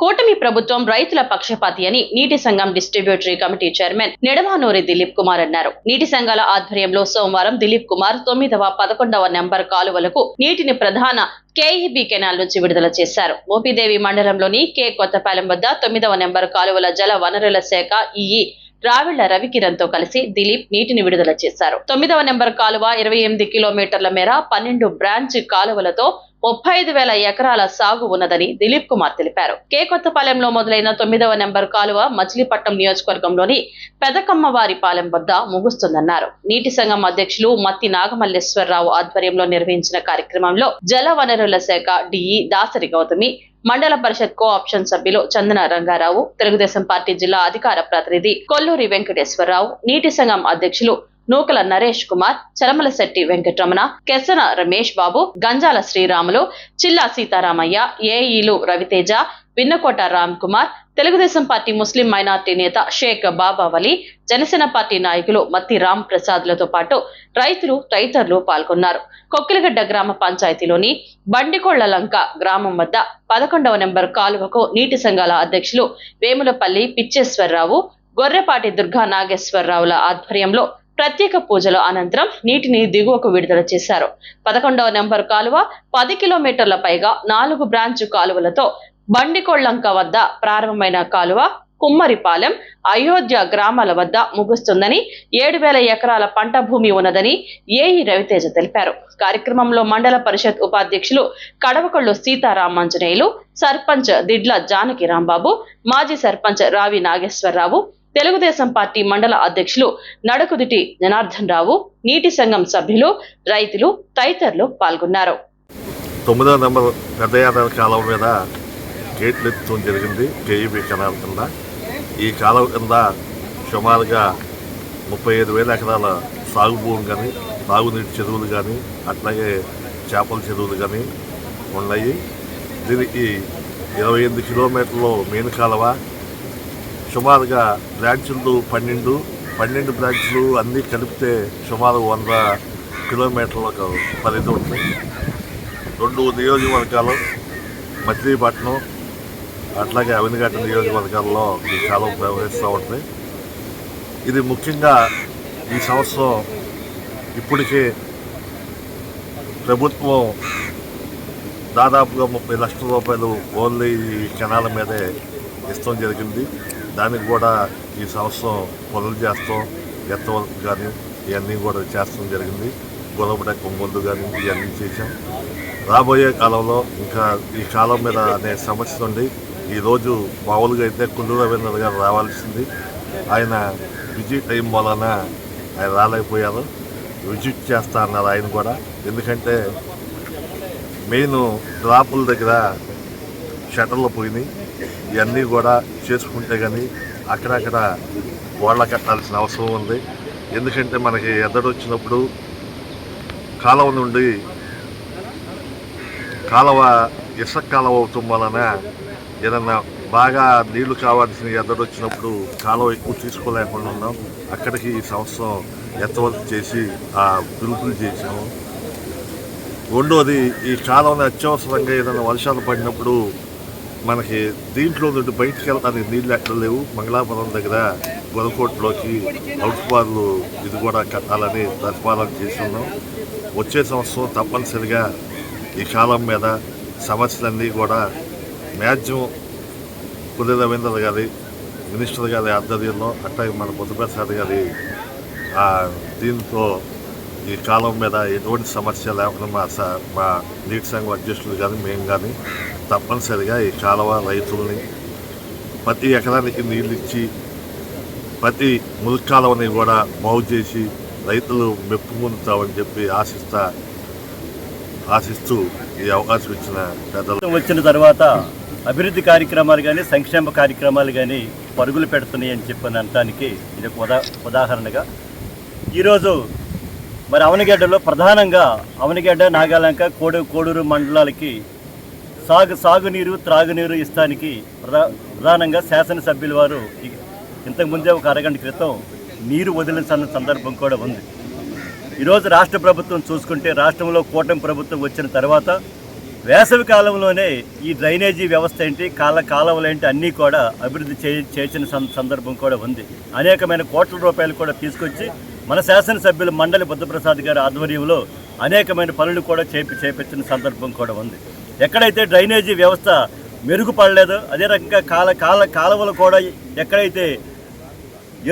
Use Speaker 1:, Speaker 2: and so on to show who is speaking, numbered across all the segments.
Speaker 1: కూటమి ప్రభుత్వం రైతుల పక్షపాతి అని నీటి సంఘం distributary committee chairman Nidamanuri Dilip Kumar అన్నారు. నీటి సంఘాల ఆధ్వర్యంలో సోమవారం దిలీప్ కుమార్ తొమ్మిదవ పదకొండవ నెంబర్ కాలువలకు నీటిని ప్రధాన కేఈబీ కెనాల్ నుంచి విడుదల చేశారు. మోపిదేవి మండలంలోని కే కొత్తపాలెం వద్ద తొమ్మిదవ నెంబర్ కాలువల జల వనరుల శాఖ ఈఈ రావిళ్ళ రవికిరణ్తో కలిసి దిలీప్ నీటిని విడుదల చేశారు. తొమ్మిదవ నెంబర్ కాలువ ఇరవై ఎనిమిది కిలోమీటర్ల మేర పన్నెండు బ్రాంచ్ కాలువలతో ముప్పై ఐదు వేల ఎకరాల సాగు ఉన్నదని దిలీప్ కుమార్ తెలిపారు. కేకొత్తపాలెంలో మొదలైన తొమ్మిదవ నెంబర్ కాలువ మచిలీపట్నం నియోజకవర్గంలోని పెదకమ్మవారిపాలెం వద్ద ముగుస్తుందన్నారు. నీటి సంఘం అధ్యక్షులు మత్తి నాగమల్లేశ్వరరావు ఆధ్వర్యంలో నిర్వహించిన కార్యక్రమంలో జల వనరుల శాఖ డిఈ దాసరి గౌతమి మండల పరిషత్ కో ఆప్షన్ సభ్యులు చందన రంగారావు తెలుగుదేశం పార్టీ జిల్లా అధికార ప్రతినిధి కొల్లూరి వెంకటేశ్వరరావు నీటి సంఘం అధ్యక్షులు Nukala Naresh Kumar Chalamalasetti Venkataramana Kesana Ramesh Babu Ganjala Sriramulu Chilla Sitaramayya ఏఈలు Raviteja Vinnakota Ram Kumar Telugu Desam party Muslim minority నేత షేక్ బాబావలి జనసేన పార్టీ నాయకులు మత్తి రామ్ ప్రసాద్లతో పాటు రైతులు తదితరులు పాల్గొన్నారు. కొక్కిలగడ్డ గ్రామ పంచాయతీలోని బండికొళ్ళ లంక గ్రామం వద్ద పదకొండవ నెంబర్ కాలువకు నీటి సంఘాల అధ్యక్షులు వేములపల్లి పిచ్చేశ్వరరావు గొర్రెపాటి దుర్గా నాగేశ్వరరావుల ఆధ్వర్యంలో ప్రత్యేక పూజల అనంతరం నీటిని దిగువకు విడుదల చేశారు. పదకొండవ నెంబర్ కాలువ పది కిలోమీటర్ల పైగా నాలుగు బ్రాంచ్ కాలువలతో బండికొళ్ళంక వద్ద ప్రారంభమైన కాలువ కుమ్మరిపాలెం అయోధ్య గ్రామాల వద్ద ముగుస్తుందని ఏడు వేల ఎకరాల పంట భూమి ఉన్నదని ఏఈ రవితేజ తెలిపారు. కార్యక్రమంలో మండల పరిషత్ ఉపాధ్యక్షులు కడవకొళ్ళు సీతారామాంజనేయులు సర్పంచ్ దిడ్ల జానకి రాంబాబు మాజీ సర్పంచ్ రావి నాగేశ్వరరావు తెలుగుదేశం పార్టీ మండల అధ్యక్షులు నడకుదిటి జనార్దన్ రావు నీటి సంఘం సభ్యులు రైతులు తదితరులు పాల్గొన్నారు.
Speaker 2: తొమ్మిదవ నెంబర్ పెద్ద యాదవ కాలం మీద గేట్లు ఎత్తడం జరిగింది. కేఈబీ కెనాల్ కింద. ఈ కాలం కింద సుమారుగా ముప్పై ఐదు వేల ఎకరాల సాగు భూమి కానీ సాగునీటి చెరువులు కానీ అట్లాగే చేపల చెరువులు కానీ ఉన్నాయి. దీనికి ఇరవై ఎనిమిది కిలోమీటర్లు మెయిన్ కాలువ సుమారుగా బ్రాంచులు పన్నెండు పన్నెండు బ్రాంచులు అన్నీ కలిపితే సుమారు వంద కిలోమీటర్లకు పరిధి ఉంటుంది రెండు నియోజకవర్గాలు మచిలీపట్నం అట్లాగే అవినిగడ్డ నియోజకవర్గాల్లో ఈ కాలం ప్రవహిస్తూ ఉంటుంది ఇది ముఖ్యంగా ఈ సంవత్సరం ఇప్పటికే ప్రభుత్వం దాదాపుగా ముప్పై లక్షల రూపాయలు ఓన్లీ ఈ కెనాల మీదే ఇష్టం జరిగింది. దానికి కూడా ఈ సంవత్సరం పనులు చేస్తాం ఎత్తవరకు కానీ ఇవన్నీ కూడా చేస్తాం జరిగింది. గొడవపడే కొమ్మలు కానీ ఇవన్నీ చేసాం రాబోయే కాలంలో ఇంకా ఈ కాలం మీద అనే సమస్య ఉంది ఈరోజు మామూలుగా అయితే కుండు రవీంద్ర గారు రావాల్సింది. ఆయన విజిట్ టైం వలన ఆయన రాలేకపోయారు. విజిట్ చేస్తా అన్నారు ఆయన కూడా. ఎందుకంటే మెయిన్ డ్రాపుల దగ్గర షటర్లు పోయినాయి. ఇవన్నీ కూడా చేసుకుంటే కానీ అక్కడక్కడ గోళ్ళ కట్టాల్సిన అవసరం ఉంది. ఎందుకంటే మనకి ఎద్దడు వచ్చినప్పుడు కాలువ నుండి కాలువ ఇసుక కాలువ అవటం వలన ఏదన్నా బాగా నీళ్ళు కావాల్సిన ఎద్దడు వచ్చినప్పుడు కాలువ ఎక్కువ తీసుకోలేకుండా ఉన్నాం. అక్కడికి ఈ సంవత్సరం ఎత్తవలసి చేసి ఆ పిలుపులు చేసాము రెండోది ఈ కాలువని అత్యవసరంగా ఏదైనా వర్షాలు పడినప్పుడు మనకి దీంట్లో నుండి బయటికి వెళ్ళడానికి నీళ్ళు ఎక్కడ లేవు. మంగళాపురం దగ్గర గొలకోట్లోకి బార్లు ఇది కూడా కట్టాలని ప్రతిపాదన చేస్తున్నాం. వచ్చే సంవత్సరం తప్పనిసరిగా ఈ కాలం మీద సమస్యలన్నీ కూడా మ్యాక్సిమం కులి రవీంద్ర గారి మినిస్టర్ గారి ఆధ్వర్యంలో అట్లాగే మన బుద్ధప్రసాద్ గారి దీంతో ఈ కాలం మీద ఎటువంటి సమస్య లేకుండా మా స- మా నీటి సంఘం అధ్యక్షులు కానీ మేము కానీ తప్పనిసరిగా ఈ కాలువ రైతుల్ని ప్రతి ఎకరానికి నీళ్ళు ఇచ్చి ప్రతి మురికి కాలువని కూడా బాగు చేసి రైతులు మెప్పు పొందుతామని చెప్పి ఆశిస్తా ఆశిస్తూ ఈ అవకాశం ఇచ్చిన పెద్దలు.
Speaker 3: వచ్చిన తర్వాత అభివృద్ధి కార్యక్రమాలు కానీ సంక్షేమ కార్యక్రమాలు కానీ పరుగులు పెడుతున్నాయి అని చెప్పని అనటానికి ఇది ఒక ఉదా ఉదాహరణగా. ఈరోజు మరి అవనిగడ్డలో ప్రధానంగా అవనిగడ్డ నాగాలంక కోడు కోడూరు మండలాలకి సాగు సాగునీరు త్రాగునీరు ఇస్తానికి ప్రధా ప్రధానంగా శాసనసభ్యుల వారు ఇంతకుముందే ఒక అరగంట క్రితం నీరు వదిలిన సంద- సందర్భం కూడా ఉంది. ఈరోజు రాష్ట్ర ప్రభుత్వం చూసుకుంటే రాష్ట్రంలో కూటమి ప్రభుత్వం వచ్చిన తర్వాత వేసవి కాలంలోనే ఈ డ్రైనేజీ వ్యవస్థ ఏంటి కాల కాలువలు ఏంటి అన్నీ కూడా అభివృద్ధి చే చేసిన సందర్భం కూడా ఉంది. అనేకమైన కోట్ల రూపాయలు కూడా తీసుకొచ్చి మన శాసనసభ్యులు మండలి బుద్ధప్రసాద్ గారి ఆధ్వర్యంలో అనేకమైన పనులు కూడా చేపి చేపించిన సందర్భం కూడా ఉంది. ఎక్కడైతే డ్రైనేజీ వ్యవస్థ మెరుగుపడలేదో అదే రకంగా కాల కాల కాలువలు కూడా ఎక్కడైతే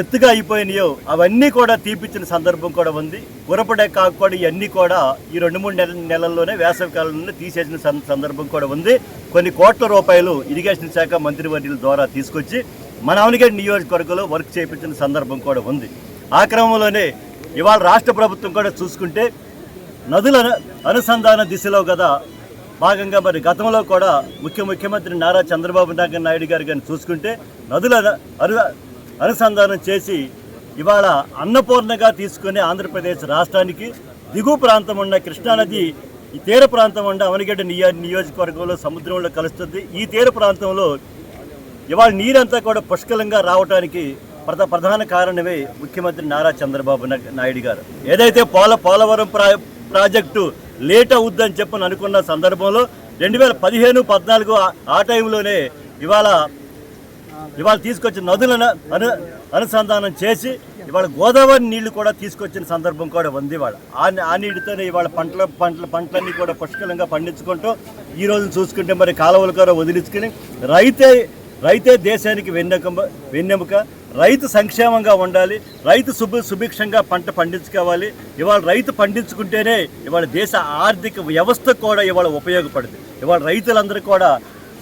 Speaker 3: ఎత్తుగా అయిపోయినాయో అవన్నీ కూడా తీపిచ్చిన సందర్భం కూడా ఉంది. గురపడే కాకుండా ఇవన్నీ కూడా ఈ రెండు మూడు నెల నెలల్లోనే వేసవి కాలంలో తీసేసిన సందర్భం కూడా ఉంది. కొన్ని కోట్ల రూపాయలు ఇరిగేషన్ శాఖ మంత్రివర్యుల ద్వారా తీసుకొచ్చి మన అవనిగడ్డ నియోజకవర్గంలో వర్క్ చేయించిన సందర్భం కూడా ఉంది. ఆ క్రమంలోనే ఇవాళ రాష్ట్ర ప్రభుత్వం కూడా చూసుకుంటే నదుల అనుసంధాన దిశలో కదా భాగంగా మరి గతంలో కూడా ముఖ్య ముఖ్యమంత్రి నారా చంద్రబాబు నాయుడు నాయుడు గారు కానీ చూసుకుంటే నదుల అను అనుసంధానం చేసి ఇవాళ అన్నపూర్ణగా తీసుకునే ఆంధ్రప్రదేశ్ రాష్ట్రానికి దిగువ ప్రాంతం ఉన్న కృష్ణానది ఈ తీర ప్రాంతం ఉన్న అవనిగడ్డ నియో నియోజకవర్గంలో సముద్రంలో కలుస్తుంది. ఈ తీర ప్రాంతంలో ఇవాళ నీరంతా కూడా పుష్కలంగా రావడానికి ప్రధ ప్రధాన కారణమే ముఖ్యమంత్రి నారా చంద్రబాబు నాయుడు గారు. ఏదైతే పోల పోలవరం ప్రా ప్రాజెక్టు లేట్ అవుద్దని చెప్పని అనుకున్న సందర్భంలో రెండు వేల పదిహేను పద్నాలుగు ఆ- టైంలోనే ఇవాళ ఇవాళ తీసుకొచ్చిన నదులను అను అనుసంధానం చేసి ఇవాళ గోదావరి నీళ్ళు కూడా తీసుకొచ్చిన సందర్భం కూడా ఉంది ఇవాళ. ఆ ఆ నీటితోనే ఇవాళ పంటల పంటల పంటలన్నీ కూడా పుష్కలంగా పండించుకుంటూ ఈ రోజు చూసుకుంటే మరి కాలువలు కూడా వదిలించుకుని రైతే రైతే దేశానికి వెన్నెక వెన్నెముక రైతు సంక్షేమంగా ఉండాలి రైతు సుభి సుభిక్షంగా పంట పండించుకోవాలి. ఇవాళ రైతు పండించుకుంటేనే ఇవాళ దేశ ఆర్థిక వ్యవస్థ కూడా ఇవాళ ఉపయోగపడుతుంది. ఇవాళ రైతులందరూ కూడా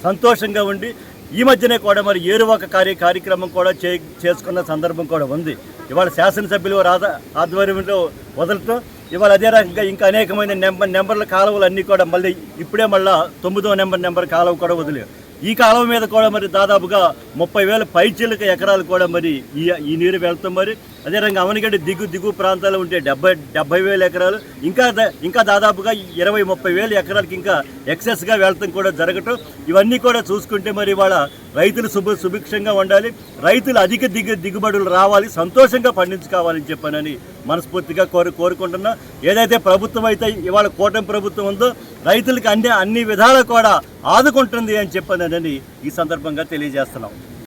Speaker 3: సంతోషంగా ఉండి ఈ మధ్యనే కూడా మరి ఏరువాక కార్య కార్యక్రమం కూడా చే చేసుకున్న సందర్భం కూడా ఉంది. ఇవాళ శాసనసభ్యులు రాధ ఆధ్వర్యంలో వదలటం ఇవాళ అదే రకంగా ఇంకా అనేకమైన నెంబర్ నెంబర్ల కాలువలు అన్నీ కూడా మళ్ళీ ఇప్పుడే మళ్ళా తొమ్మిదో నెంబర్ నెంబర్ కాలువ కూడా వదిలేవు ఈ కాలం మీద కూడా మరి దాదాపుగా ముప్పై వేల పైచీలక ఎకరాలు కూడా మరి ఈ ఈ నీరు వెళ్తాం మరి. అదే రంగ అవనిగడ్డ దిగు దిగు ప్రాంతాల్లో ఉంటే డెబ్బై డెబ్బై వేల ఎకరాలు ఇంకా ఇంకా దాదాపుగా ఇరవై ముప్పై వేల ఎకరాలకి ఇంకా ఎక్సెస్గా వెళ్తాం కూడా జరగటం. ఇవన్నీ కూడా చూసుకుంటే మరి ఇవాళ రైతులు శుభ సుభిక్షంగా ఉండాలి. రైతులు అధిక దిగు దిగుబడులు రావాలి సంతోషంగా పండించుకోవాలని చెప్పానని మనస్ఫూర్తిగా కోరు కోరుకుంటున్నా. ఏదైతే ప్రభుత్వం అయితే ఇవాళ కూటమి ప్రభుత్వం ఉందో రైతులకి అన్ని అన్ని విధాలు కూడా ఆదుకుంటుంది అని చెప్పానని ఈ సందర్భంగా తెలియజేస్తున్నాం.